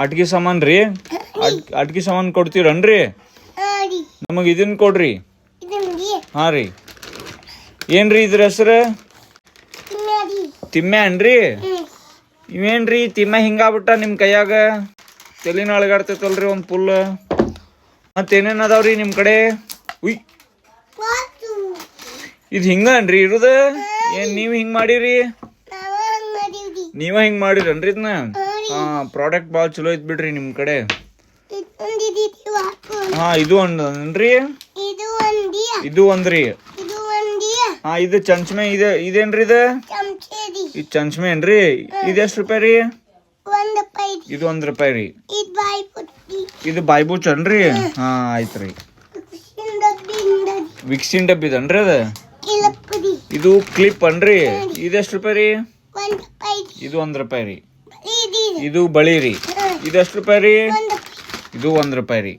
ಆಟ್ಗಿ ಸಾಮಾನ್ ರೀ? ಆಟಿಕೆ ಸಾಮಾನ್ ಕೊಡ್ತೀರನ್ರಿ? ನಮಗೆ ಇದನ್ನ ಕೊಡ್ರಿ. ಹಾ ರೀ. ಏನ್ರಿ ಇದ್ರ ಹೆಸರು? ಅನ್ರಿ ಇವೇನ್ರಿ ತಿಮ್ಮ ಹಿಂಗಾಗ್ಬಿಟ್ಟ ನಿಮ್ಮ ಕೈಯಾಗ? ತಲೆನ ಅಳಗಾಡ್ತೈತಲ್ರಿ ಒಂದು ಪುಲ್. ಮತ್ತೇನೇನ್ ಅದಾವ್ರಿ ನಿಮ್ಮ ಕಡೆ? ಉಯ್. ಇದು ಹಿಂಗ ಅನ್ರಿ ಇರುದ? ಏನ್ ನೀವು ಹಿಂಗ್ ಮಾಡಿರಿ? ನಾವು ಹಂಗೆ ಮಾಡೀವ್ರಿ. ನೀವ ಹಿಂಗ್ ಮಾಡಿರನ್ರಿ ಇದನ್ನ ಹಾಂ ಪ್ರಾಡಕ್ಟ್ ಭಾಳ ಚಲೋ ಐತ್ ಬಿಡ್ರಿ ನಿಮ್ಮ ಕಡೆ. ಹಾಂ ಇದು ಒಂದನ್ರಿ ಇದು ಒಂದಿ ಇದು. ಒಂದ್ರಿ. ಹಾ ಇದು ಚಂಚಮೆ ಇದೆ ಇದೇನ್ರಿ ಇದು? ಇದು ಚಂಚಮೆ ಏನ್ರಿ? ಇದು ಎಷ್ಟು ರೂಪಾಯಿ ರೀ? ಇದು ಒಂದ್ ರೂಪಾಯಿ ರೀ. ಇದು ಬಾಯಿ ಇದು ಬಾಯ್ಬೂಚ್ ಅನ್ರಿ ಹಾ ಆಯ್ತ್ರಿ ವಿಕ್ಸಿನ್ ಡಬ್ಬಿ ಇದನ್ರಿ ಅದ? ಇದು ಕ್ಲಿಪ್ ಅನ್ರಿ ಇದು ಎಷ್ಟು ರೂಪಾಯಿ ರೀ. ಇದು ಒಂದ್ ರೂಪಾಯಿ ರೀ. ಇದು ಬಳಿ ರೀ ಇದೆಷ್ಟು ಎಷ್ಟು ರೂಪಾಯಿ ರೀ? ಇದು ಒಂದು ರೂಪಾಯಿ ರೀ.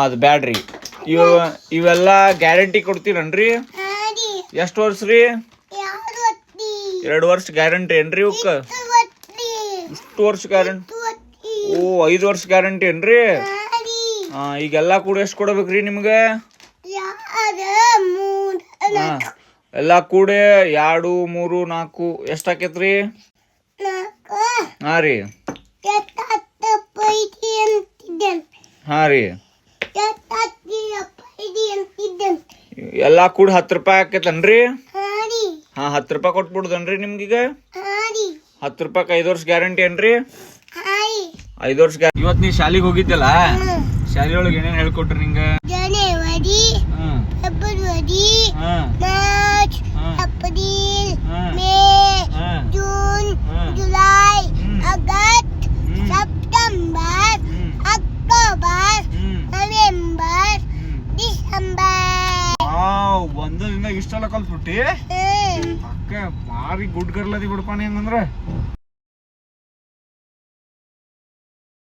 ಅದು ಬ್ಯಾಡ್ರಿ. ಇವ ಇವೆಲ್ಲ ಗ್ಯಾರಂಟಿ ಕೊಡ್ತೀರನ್ರಿ? ಎಷ್ಟು ವರ್ಷ ರೀ? ಎರಡು ವರ್ಷ ಗ್ಯಾರಂಟಿ ಏನ್ರಿ ಇವಕ್ಕ ಇಷ್ಟು ವರ್ಷ ಗ್ಯಾರಂಟಿ? ಓ ಐದು ವರ್ಷ ಗ್ಯಾರಂಟಿ ಏನ್ರಿ? ಹಾ ಈಗೆಲ್ಲ ಕೂಡ ಎಷ್ಟು ಕೊಡ್ಬೇಕ್ರಿ ನಿಮ್ಗೆ? ಎಲ್ಲ ಕೂಡ ಎರಡು ಮೂರು ನಾಲ್ಕು ಎಷ್ಟು ಆಕೈತ್ರಿ ನಾಲ್ಕು ಹಾ ರೀ. ಹಾ ರೀ. ಎಲ್ಲ ಕೂಡ ಹತ್ತು ರೂಪಾಯಿ ಆಕೈತನ್ರಿ ಹಾ ಹತ್ತು ರೂಪಾಯಿ ಕೊಟ್ಬಿಡುದನ್ರಿ ನಿಮ್ಗೀಗ? ಹತ್ತು ರೂಪಾಯಿ ಐದು ವರ್ಷ ಗ್ಯಾರಂಟಿ ಏನ್ರಿ ಐದು ವರ್ಷ ಇವತ್ ಇವತ್ತು ನೀ ಶಾಲಿಗೆ ಹೋಗಿದ್ದಲ್ಲ? ಶಾಲೆಯೊಳಗೆ ಶಾಲೆ ಒಳಗೆ ಏನೇನು ಹೇಳ್ಕೊಟ್ರಿ ನಿಂಗ? ಫೆಬ್ರವರಿ ಇಷ್ಟೆಲ್ಲ ಕಲ್ತ್ಬಿಟ್ಟಿ. ಅಕ್ಕ ಭಾರಿ ಗುಡ್ ಗರ್ಲ್ ಅದಿ ಬಿಡಪ್ಪ ನೀ ಹಂಗಂದ್ರ